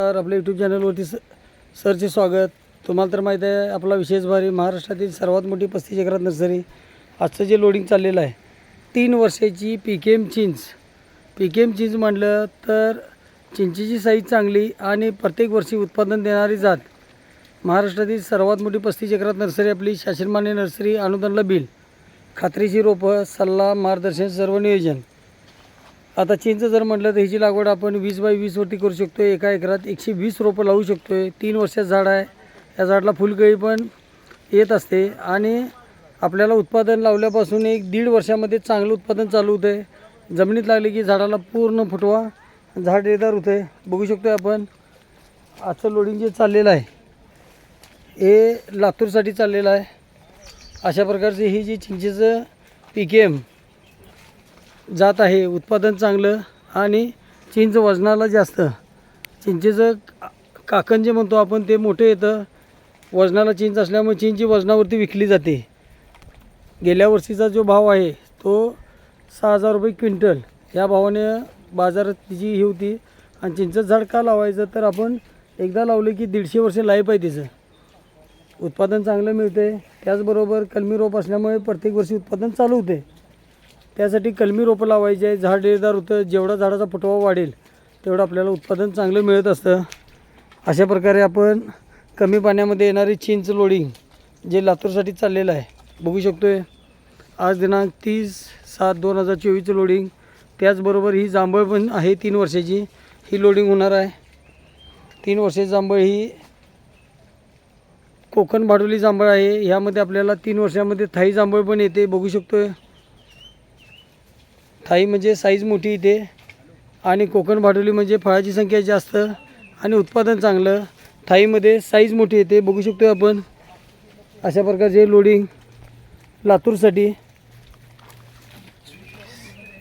तर आपल्या यूट्यूब चॅनलवरती स सरचे स्वागत. तुम्हाला तर माहीत आहे आपला विशेष भारी महाराष्ट्रातील सर्वात मोठी पस्तीस एकरात नर्सरी. आजचं जे लोडिंग चाललेलं आहे तीन वर्षाची पी के एम चिंच पी के एम चिंच म्हटलं तर चिंचेची साईज चांगली आणि प्रत्येक वर्षी उत्पादन देणारी जात. महाराष्ट्रातील सर्वात मोठी पस्तीस एकरात नर्सरी आपली शासनमान्य नर्सरी अनुदानला बिल खात्रीची रोपं सल्ला मार्गदर्शन सर्व नियोजन. आता चिंच जर म्हटलं तर ह्याची लागवड आपण वीस बाय वीसवरती करू शकतो एका एकरात एकशे वीस रोपं लावू शकतो आहे तीन वर्षाचं झाड आहे. या झाडाला फुलकळी पण येत असते. आणि आपल्याला उत्पादन लावल्यापासून एक दीड वर्षामध्ये चांगलं उत्पादन चालू होतं आहे जमिनीत लागले की झाडाला पूर्ण फुटवा झाड येदार होतं. आहे बघू शकतो आपण. आजचं लोडिंग जे चाललेलं आहे हे लातूरसाठी चाललेलं आहे. अशा प्रकारचे ही जी चिंचेचं पी के एम जात आहे. उत्पादन चांगलं आणि चिंच वजनाला जास्त. चिंचेचं का- काकण जे म्हणतो आपण ते मोठं येतं. वजनाला चिंच असल्यामुळे चिंची वजनावरती विकली जाते. गेल्या वर्षीचा जो भाव आहे तो सहा हजार रुपये क्विंटल. या भावाने बाजारात तिची ही होती. आणि चिंचेचं झाड का लावायचं तर आपण एकदा लावलं की दीडशे वर्ष लाईफ आहे तिचं. उत्पादन चांगलं मिळते त्याचबरोबर कलमी रोप असल्यामुळे प्रत्येक वर्षी उत्पादन चालू होते त्यासाठी कलमी रोपं लावायची आहे. झाड डेरदार होतं. जेवढा झाडाचा फुटवा वाढेल तेवढं आपल्याला उत्पादन चांगलं मिळत असतं. अशा प्रकारे आपण कमी पाण्यामध्ये येणारी चिंच लोडिंग जे लातूरसाठी चाललेलं आहे बघू शकतो आहे आज दिनांक तीस सात दोन हजार चोवीसचं लोडिंग. त्याचबरोबर ही जांभळ पण आहे तीन वर्षाची. ही लोडिंग होणार आहे. तीन वर्षाची जांभळ ही कोकण भाडोली जांभळ आहे. ह्यामध्ये आपल्याला तीन वर्षामध्ये थाई जांभळ पण येते बघू शकतो आहे थाई म्हणजे साईज मोठी इथे. आणि कोकण भाडोली म्हणजे फळाची संख्या जास्त आणि उत्पादन चांगलं. थाईमध्ये साईज मोठी येते बघू शकतो आपण. अशा प्रकारचे लोडिंग लातूरसाठी.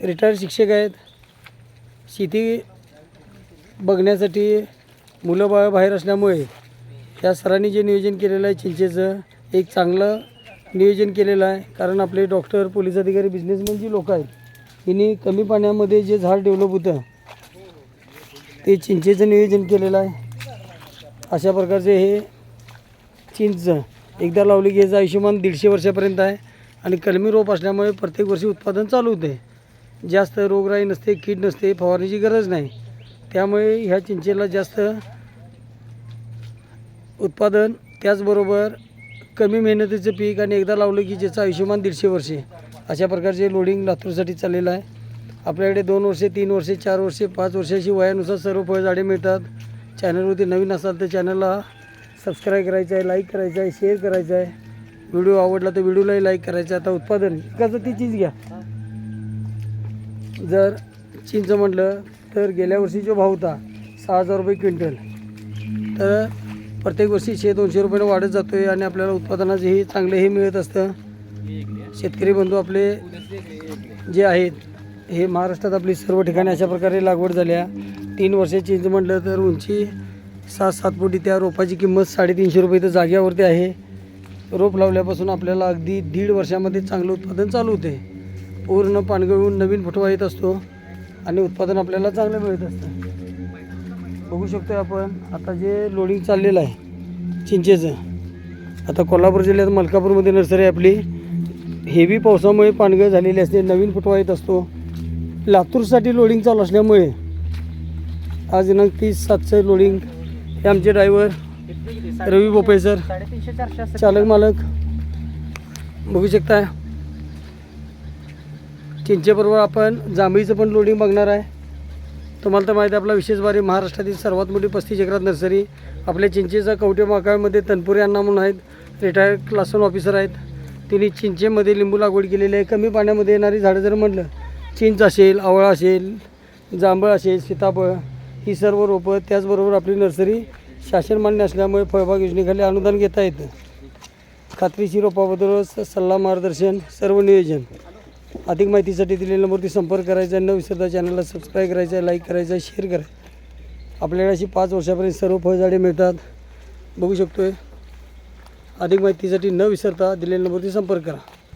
रिटायर्ड शिक्षक आहेत. शेती बघण्यासाठी मुलं बाळ बाहेर असल्यामुळे या सरांनी जे नियोजन केलेलं आहे चिंचेचं एक चांगलं नियोजन केलेलं आहे. कारण आपले डॉक्टर पोलीस अधिकारी बिझनेसमॅन जी लोक आहेत हिने कमी पाण्यामध्ये जे झाड डेव्हलप होतं ते चिंचेचं नियोजन केलेलं आहे. अशा प्रकारचे हे चिंच एकदा लावली की याचं आयुष्यमान दीडशे वर्षापर्यंत आहे आणि कलमी रोप असल्यामुळे प्रत्येक वर्षी उत्पादन चालू होते. जास्त रोगराई नसते कीड नसते फवारणीची गरज नाही. त्यामुळे ह्या चिंचेला जास्त उत्पादन त्याचबरोबर कमी मेहनतीचं पीक आणि एकदा लावलं की ज्याचं आयुष्यमान दीडशे वर्षे. अशा प्रकारचे लोडिंग लातूरसाठी चाललेलं आहे. आपल्याकडे दोन वर्षे तीन वर्षे चार वर्षे पाच वर्षाची वयानुसार सर्व फळझाडे मिळतात. चॅनलवरती नवीन असाल तर चॅनलला सबस्क्राईब करायचं आहे लाईक करायचं आहे शेअर करायचं आहे. व्हिडिओ आवडला तर व्हिडिओलाही लाईक करायचं आहे. आता उत्पादन कसं ती चीज घ्या. जर चिंच म्हटलं तर गेल्या वर्षी जो भाव होता सहा हजार रुपये क्विंटल. तर प्रत्येक वर्षी शे दोनशे रुपयानं वाढत जातो आहे आणि आपल्याला उत्पादनाचेही चांगलं हे मिळत असतं. शेतकरी बंधू आपले जे आहेत हे महाराष्ट्रात आपली सर्व ठिकाणी अशा प्रकारे लागवड झाल्या तीन वर्षाची चिंच म्हटलं तर उंची सात सात फुटी त्या रोपाची किंमत साडेतीनशे रुपये तर जाग्यावरती आहे. रोप लावल्यापासून आपल्याला अगदी दीड वर्षामध्ये चांगलं उत्पादन चालू होते. पूर्ण पानगळून नवीन फुटवा येत असतो आणि उत्पादन आपल्याला चांगलं मिळत असतं. बघू शकतो आपण आता जे लोडिंग चाललेलं आहे चिंचेचं आता कोल्हापूर जिल्ह्यात मलकापूरमध्ये नर्सरी आहे आपली. हेवी पावसामुळे पानगळ झालेली असते नवीन फुटवा येत असतो. लातूरसाठी लोडिंग चालू असल्यामुळे आज दिनांक तीस सातचं लोडिंग हे आमचे ड्रायव्हर रवी बोपे सर चालक मालक बघू शकता चिंचेबरोबर आपण जांभळीचं पण लोडिंग बघणार आहे. तुम्हाला तर माहिती आहे आपला विशेष बारी महाराष्ट्रातील सर्वात मोठी पस्तीस एकरात नर्सरी. आपल्या चिंचेचा कवटे माकाळमध्ये तनपुरे अण्णा म्हणून आहेत रिटायर्ड क्लासन ऑफिसर आहेत. तिने चिंचेमध्ये लिंबू लागवड केलेली आहे. कमी पाण्यामध्ये येणारी झाडं जर म्हटलं चिंच असेल आवळा असेल जांभळ असेल सीताफळ ही सर्व रोपं त्याचबरोबर आपली नर्सरी शासन मान्य असल्यामुळे फळबाग योजनेखाली अनुदान घेता येतं. खात्रीशीर रोपाबद्दल सल्ला मार्गदर्शन सर्व नियोजन. अधिक माहितीसाठी दिलेल्या नंबरवरती संपर्क करायचा आहे. न विसरता चॅनलला सबस्क्राईब करायचं आहे लाईक करायचं आहे शेअर करायचं आपल्याला अशी पाच वर्षापर्यंत सर्व फळझाडे मिळतात. बघू शकतो आहे अधिक माहितीसाठी न विसरता दिलेल्या नंबरवरती संपर्क करा.